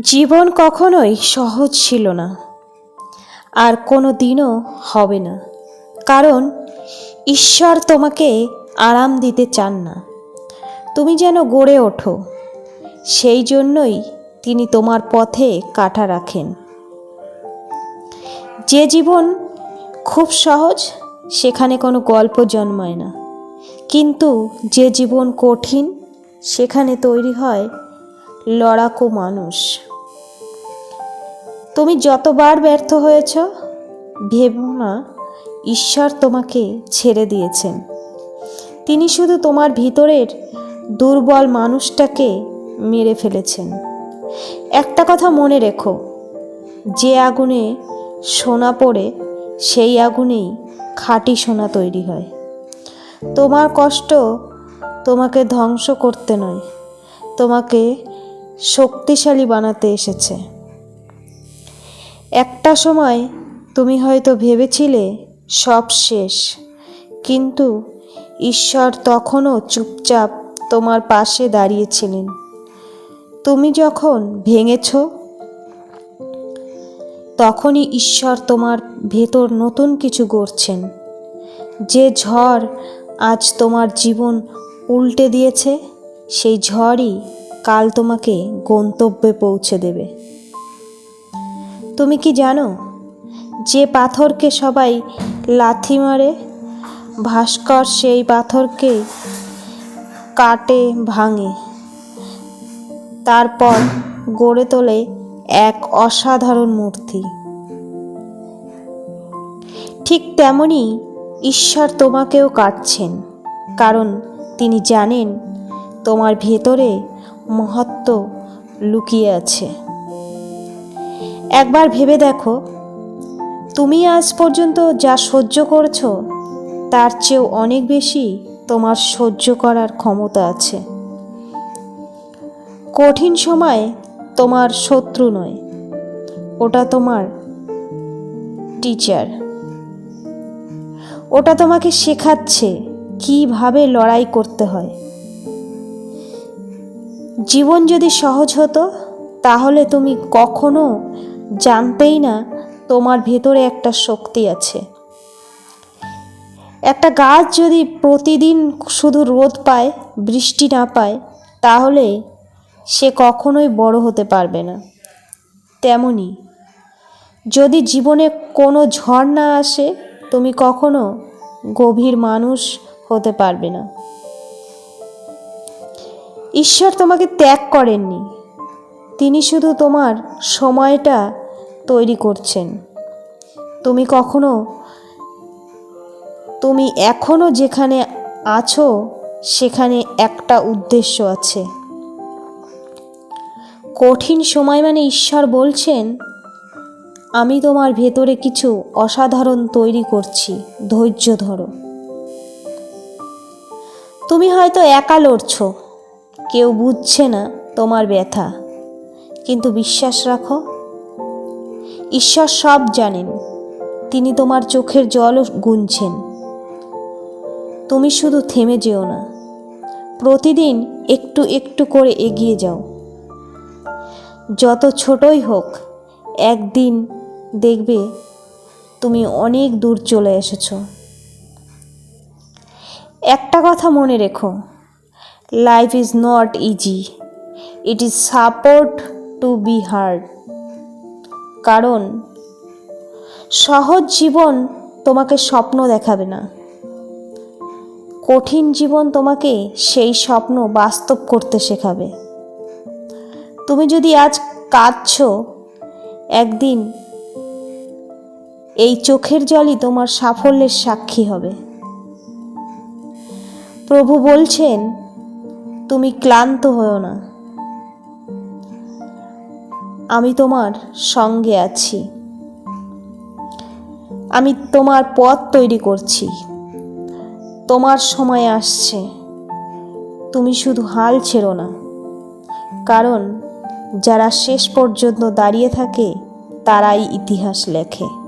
জীবন কখনোই সহজ ছিল না, আর কোনো দিনও হবে না। কারণ ঈশ্বর তোমাকে আরাম দিতে চান না। তুমি যেন গড়ে ওঠো, সেই জন্যই তিনি তোমার পথে কাটা রাখেন। যে জীবন খুব সহজ, সেখানে কোনো গল্প জন্মায় না। কিন্তু যে জীবন কঠিন, সেখানে তৈরি হয় লড়াকু মানুষ। তুমি যতবার ব্যর্থ হয়েছ, ভেবো না, ঈশ্বর তোমাকে ছেড়ে দিয়েছেন। তিনি শুধু তোমার ভিতরের দুর্বল মানুষটাকে মেরে ফেলেছেন। একটা কথা মনে রেখো, যে আগুনে সোনা পড়ে, সেই আগুনেই খাঁটি সোনা তৈরি হয়। তোমার কষ্ট তোমাকে ধ্বংস করতে নয়, তোমাকে শক্তিশালী বানাতে এসেছে। একটা সময় তুমি হয়তো ভেবেছিলে সব শেষ, কিন্তু ঈশ্বর তখনও চুপচাপ তোমার পাশে দাঁড়িয়েছিলেন। তুমি যখন ভেঙেছ, তখনই ঈশ্বর তোমার ভেতর নতুন কিছু গড়ছেন। যে ঝড় আজ তোমার জীবন উল্টে দিয়েছে, সেই ঝড়ই কাল তোমাকে গন্তব্যে পৌঁছে দেবে। তুমি কি জানো, যে পাথরকে সবাই লাথি মারে, ভাস্কর সেই পাথরকে কাটে ভাঙে। তারপর গড়ে তোলে এক অসাধারণ মূর্তি। ঠিক তেমনই ঈশ্বর তোমাকেও কাটছেন, কারণ তিনি জানেন তোমার ভেতরে মহত্ব লুকিয়ে আছে। একবার ভেবে দেখো। তুমি আজ পর্যন্ত যা সহ্য করেছ, তার চেয়েও অনেক বেশি তোমার সহ্য করার ক্ষমতা আছে। কঠিন সময় তোমার শত্রু নয়, ওটা তোমার টিচার ওটা তোমাকে শেখাচ্ছে কীভাবে লড়াই করতে হয়। জীবন যদি সহজ হতো, তাহলে তুমি কখনো জানতেই না তোমার ভেতরে একটা শক্তি আছে। একটা গাছ যদি প্রতিদিন শুধু রোদ পায়, বৃষ্টি না পায়, তাহলে সে কখনোই বড় হতে পারবে না। তেমনি যদি জীবনে কোনো ঝড় না আসে, তুমি কখনো গভীর মানুষ হতে পারবে না। ঈশ্বর তোমাকে ত্যাগ করেননি। তিনি শুধু তোমার সময়টা তৈরি করছেন। তুমি কখনো, তুমি এখনও যেখানে আছো, সেখানে একটা উদ্দেশ্য আছে। কঠিন সময় মানে ঈশ্বর বলছেন, আমি তোমার ভেতরে কিছু অসাধারণ তৈরি করছি, ধৈর্য ধরো। তুমি হয়তো একা লড়ছ, কেউ বুঝছে না তোমার ব্যথা, কিন্তু বিশ্বাস রাখো ঈশ্বর সব জানেন। তিনি তোমার চোখের জলও গুনছেন। তুমি শুধু থেমে যেও না। প্রতিদিন একটু একটু করে এগিয়ে যাও। যত ছোটই হোক, একদিন দেখবে তুমি অনেক দূর চলে এসেছ। একটা কথা মনে রেখো life is not easy it is supposed to be hard কারণ সহজ জীবন তোমাকে স্বপ্ন দেখাবে না। কঠিন জীবন তোমাকে সেই স্বপ্ন বাস্তব করতে শেখাবে। তুমি যদি আজ কাঁদছ, একদিন এই চোখের জলই তোমার সাফল্যের সাক্ষী হবে। প্রভু বলছেন, তুমি ক্লান্ত হও না। আমি তোমার সঙ্গে আছি। আমি তোমার পথ তৈরি করছি। তোমার সময় আসছে। তুমি শুধু হাল ছেড়ো না। কারণ যারা শেষ পর্যন্ত দাঁড়িয়ে থাকে, তারাই ইতিহাস লেখে।